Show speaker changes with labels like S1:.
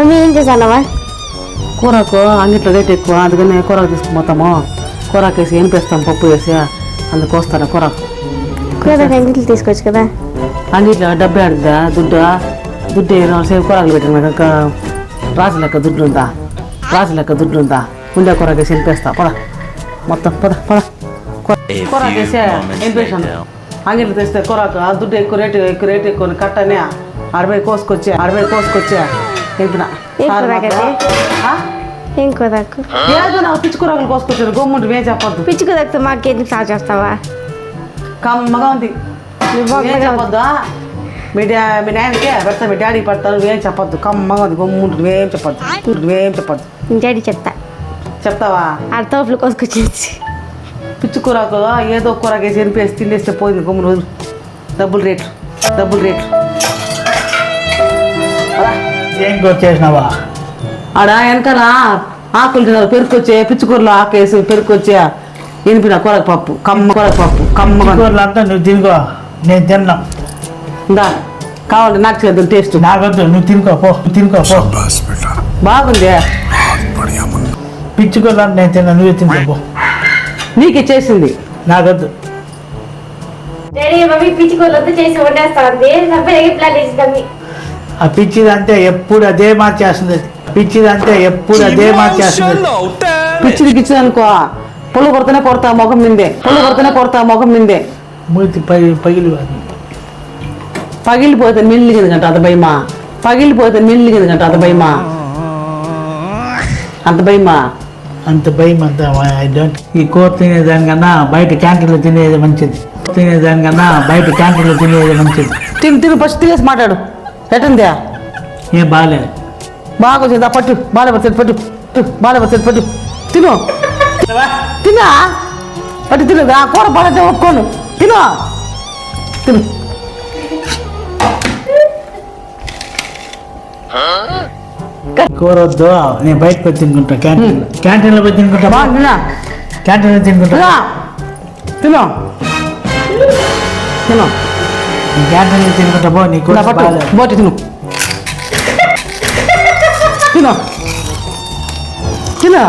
S1: Mummy ఏం చేశానవా
S2: కూరకు అంగిట్లో rate ఎక్కువ అందుకని కూరకు తీసుకుపోతాము. కూరకు వేసి ఏం వేస్తాం పప్పు వేసి అందుకు వస్తాను కూరకు.
S1: కూర కంగిట్లు తీసుకోవచ్చు కదా?
S2: అంగిట్లో డబ్బే ఆడుద్దా దుడ్డు? దుడ్డు ఏదో సేపు కూరలు పెట్టిన రాజు లెక్క దుడ్డు ఉందా? రాజు లెక్క దుడ్డు ఉందా? ఉండే కూరకు వేసి ఎంపేస్తా పద. మొత్తం పద పద. కూరకు
S3: few
S2: వేసి
S3: later.
S2: అంగిట్లు తెస్తే కూరకు ఆ దుడ్డు ఎక్కువ రేటు ఎక్కువ రేటు ఎక్కువ కట్టని. అరవై కోసుకొచ్చి అరవై కోసుకొచ్చి. ఎంపిన
S1: ఏ కుదరకు
S2: ఏదో నాకు పిచ్చి కూరగాయలు కోసుకొచ్చారు గమ్ముంటు ఏం చెప్పొద్దు.
S1: పిచ్చి కుదరితే మాకు ఎందుకు సాగు చేస్తావా?
S2: కమ్మగా ఉంది ఏం చెప్పొద్దు? మీ డా మీ నాయనకి పెడతా మీ డాడీకి పెడతాను నువ్వేం చెప్పొద్దు. కమ్మగా ఉంది నువ్వేం చెప్పొద్దు. నువ్వేం చెప్పొద్దు.
S1: డాడీ చెప్తా.
S2: చెప్తావా?
S1: ఆ తోపులు కోసుకొచ్చేసి.
S2: పిచ్చి కూరకు ఏదో కూరకి వేసి ఎనిపేసి తినేస్తే పోయింది గమ్మున రోజులు డబ్బులు రేట్లు డబ్బులు రేట్లు.
S4: ఏం వచ్చేసినావా?
S2: ఆడ వెనకరా ఆకులు తిన్నారు పెరుకొచ్చే పిచ్చుకూరలో ఆకేసి పెరుకొచ్చే ఇనిపిన కూరకు పప్పు కమ్మ కూరకు పప్పు కమ్మ
S4: కూరలు అంతా నువ్వు తినుకో నేను తిన్నా.
S2: ఇందా కావాలి నాకు చేద్దాం టేస్ట్
S4: నాకొద్దు నువ్వు తినుకో పో తినుకో పో.
S2: బాగుంది.
S4: పిచ్చుకూరలు అంటే నేను తిన్నా నువ్వే తినుకో పో.
S2: నీకే చేసింది.
S4: నాకొద్దు.
S1: డాడీ మమ్మీ పిచ్చుకూరలు చేసి వండేస్తాను. ఇట్లా చేసి
S4: ఆ పిచ్చిది అంతే ఎప్పుడు అదే మార్చేస్తుంది అది. పిచ్చిది అంతే ఎప్పుడు అదే మార్చేస్తుంది
S2: పిచ్చిది గిచ్చిది అనుకో. పొలు కొడుతూనే కొడతా ముఖం మిందే పొలు కొడుతూనే కొడతా ముఖం మిందే
S4: మూతి పగి పగిలి
S2: పగిలిపోతే మిల్లిగింది అంత భయమా పగిలిపోతే మిల్లిగింది అంత భయమా అంత భయమా
S4: అంత భయం అంత ఐ డోంట్ ఈ కూర తినేదానికన్నా బయట క్యాంటీన్లో తినేది మంచిది. తినేదానికన్నా బయట క్యాంటీన్లో తినేది మంచిది.
S2: తిని తిని ఫస్ట్ తినేసి మాట్లాడు. ఎట్టందే
S4: ఏం బాగాలేదు
S2: బాగా వచ్చిందా పట్టు. బాగా పట్టు పట్టు. పట్టు, బాగా పట్టు తిను. తినా? పట్టు తిను. ఆ కూర పడితే ఒప్పుకోను. తిను. తిను.
S4: కూర వద్దు. నేను బయటకు వచ్చి తినుకుంటా. క్యాంటీన్ క్యాంటీన్లో పోయి తినుకుంటా.
S2: బాగా తినా.
S4: క్యాంటీన్లో తినుకుంటా.
S2: తిను. తిను.
S4: క్యాంటీన్లో తినుకుంటా పో నీ కూర
S2: ఇలా పట్టు.
S4: బాగాలేదు.
S2: బోటి తిను తిను. తిను?